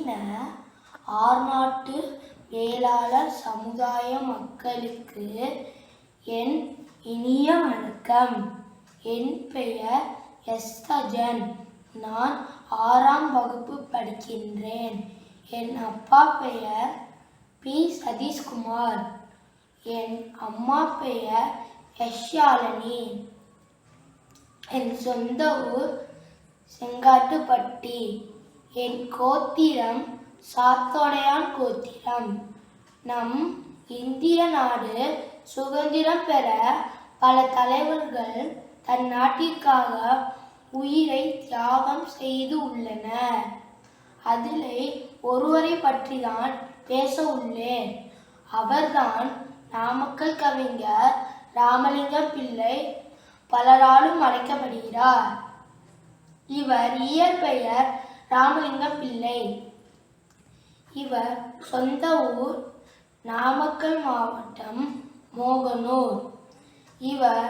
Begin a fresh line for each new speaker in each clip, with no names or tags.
நம்மின ஆர்நாட்டு வேளாளர் சமுதாய மக்களுக்கு என் இனிய வணக்கம். என் பெயர் எஸ்தஜன். நான் ஆறாம் வகுப்பு படிக்கின்றேன். என் அப்பா பெயர் பி. சதீஷ்குமார். என் அம்மா பெயர் யஷ்யாலினி என் சொந்த ஊர் செங்காட்டுப்பட்டி. என் கோத்திரம் சாத்தோடையான் கோத்திரம். நம் இந்திய நாடு சுதந்திரம் பெற பல தலைவர்கள் தன் நாட்டிற்காக உயிரை தியாகம் செய்து உள்ளனர் அதிலே ஒருவரை பற்றி தான் பேச உள்ளேன். அவர்தான் நாமக்கல் கவிஞர் ராமலிங்கம் பிள்ளை. பலராலும் அழைக்கப்படுகிறார் இவர் இயற்பெயர் ராமலிங்க பிள்ளை இவர் சொந்த ஊர் நாமக்கல் மாவட்டம் மோகனூர். இவர்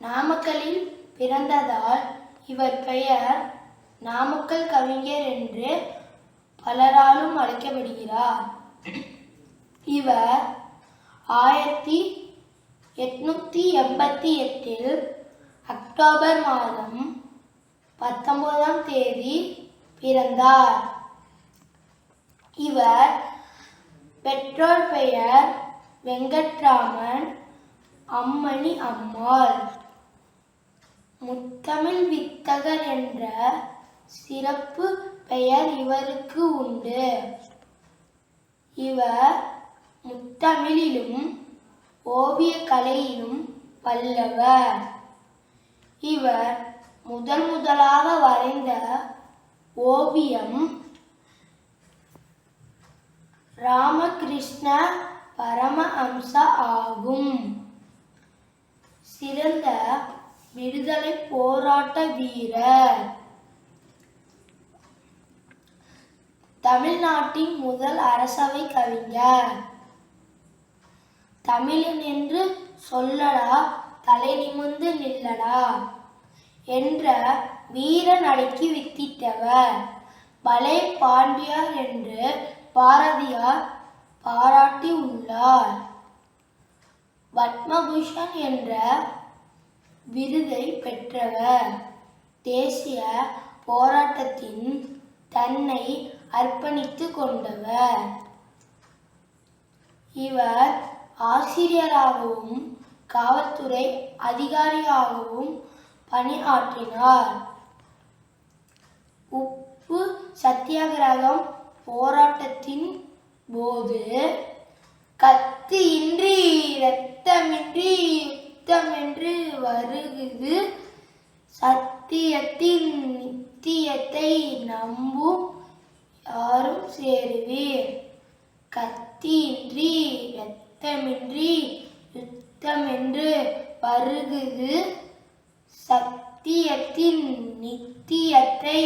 நாமக்கலில் பிறந்ததால் இவர் பெயர் நாமக்கல் கவிஞர் என்று பலராலும் அழைக்கப்படுகிறார். இவர் ஆயிரத்தி எட்நூத்தி எண்பத்தி எட்டில் அக்டோபர் மாதம் பத்தொன்பதாம் தேதி பிறந்தார். இவர் பெற்றோர் பெயர் வெங்கட்ராமன் அம்மணி அம்மாள். முத்தமிழ் வித்தகர் என்ற சிறப்பு பெயர் இவருக்கு உண்டு. இவர் முத்தமிழிலும் ஓவியக் கலையிலும் வல்லவர். இவர் முதல் முதலாக வரைந்த ஓவியம். ராமகிருஷ்ண பரமஹம்ச ஆகும். சிறந்த விடுதலை போராட்ட வீரர். தமிழ்நாட்டின் முதல் அரசவை கவிஞர். தமிழன் என்று சொல்லடா தலை நிமிர்ந்து நில்லடா என்ற வீரன் நடைக்கு வித்திட்டவர். பலே பாண்டியார் என்று பாரதியார் பாராட்டி உள்ளார். பத்மபூஷன் என்ற விருதை பெற்றவர். தேசிய போராட்டத்தின் தன்னை அர்ப்பணித்து கொண்டவர். இவர் ஆசிரியராகவும் காவல்துறை அதிகாரியாகவும் பணியாற்றினார். உப்பு சத்தியாகிரகம் போராட்டத்தின் போது கத்தியின்றி இரத்தமின்றி யுத்தமென்று வருகுது சத்தியத்தின் நித்தியத்தை நம்பும் யாரும் சேருவீர். கத்தியின்றி இரத்தமின்றி யுத்தமென்று வருகுது சத்தியத்தின் நித்தியத்தை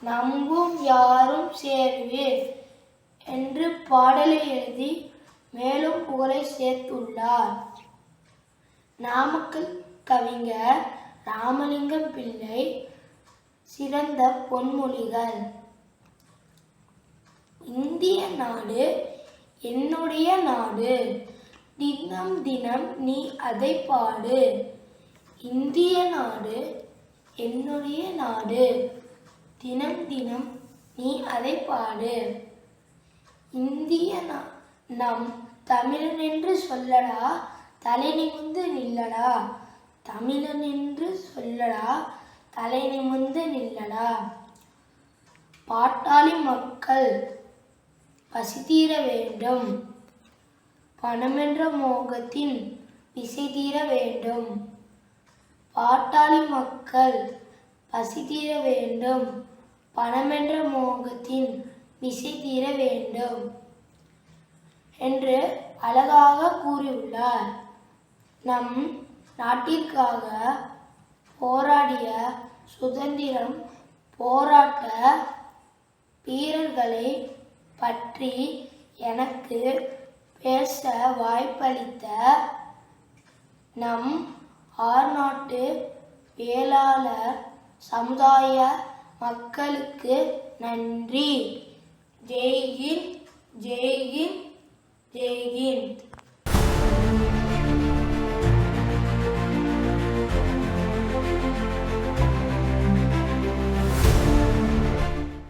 நம்பும் யாரும் சேருவீர். என்று பாடலை எழுதி மேலும் புகழை சேர்த்துள்ளார். நாமக்கல் கவிஞர் ராமலிங்கம் பிள்ளை சிறந்த பொன்மொழிகள் இந்திய நாடு என்னுடைய நாடு. தினம் தினம் நீ அதை பாடு. இந்திய நாடு என்னுடைய நாடு. தினம் தினம் நீ அதை பாடு. இந்திய நம் தமிழன் என்று சொல்லடா தலை நிமிர்ந்து நில்லடா. தமிழன் என்று சொல்லடா தலை நிமிர்ந்து நில்லடா. பாட்டாளி மக்கள் பசி தீர வேண்டும். பணமென்ற மோகத்தின் விசை தீர வேண்டும். பாட்டாளி மக்கள் பசி தீர வேண்டும். பணமென்ற மோகத்தின் விசை தீர வேண்டும் என்று அழகாக கூறியுள்ளார். நம் நாட்டிற்காக போராடிய சுதந்திரம் போராட்ட வீரர்களை பற்றி எனக்கு பேச வாய்ப்பளித்த நம் ஆர்நாட்டு வேளாளர் சமுதாய மக்களுக்கு நன்றி. ஜெய்ஹிந்த் ஜெய்ஹிந்த் ஜெய்ஹிந்த்.